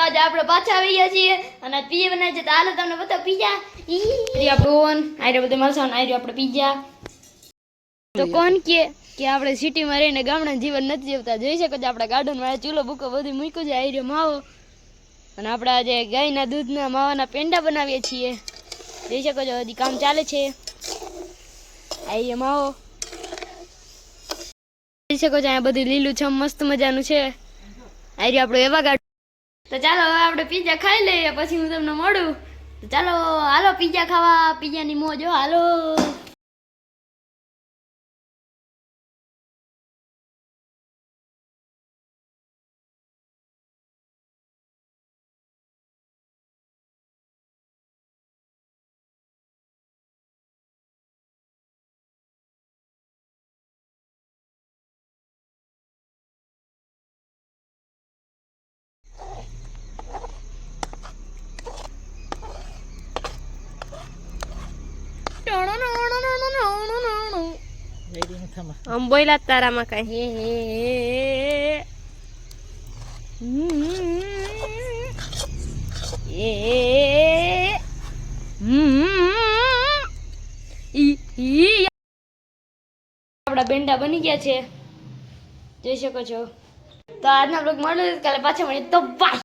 આજે આપણે અને આપણો પીઝા તો કોણ સિટીમાં રહીને ગામડાનું જીવન નથી જીવતા? જોઈ શકો છો આપણા ગાર્ડન વાળા ચૂલો બુકો બધું મૂક્યું છે આયરે માવો. અને આપણે આજે ગાયના દૂધના માવાના પેંડા બનાવીએ છીએ. જોઈ શકો છો, હજી કામ ચાલે છે. આયરે માવો. જોઈ શકો છો, અહીંયા બધું લીલું છમ મસ્ત મજાનું છે. આયરે આપણે એવા ગાડ તો ચાલો હવે આપણે પીઝા ખાઈ લઈએ, પછી હું તમને મળું. ચાલો, હાલો પીઝા ખાવા પીઝાની મોજ હાલો. આમ બોયલા જ તારામાં કઈ હે હે હે હમ. એ હમ. ઈ ઈ આપણા બેંડા બની ગયા છે. જોઈ શકો છો. તો આજના બ્લોગ મળ્યો કાલે પાછા મળીએ. તો બાય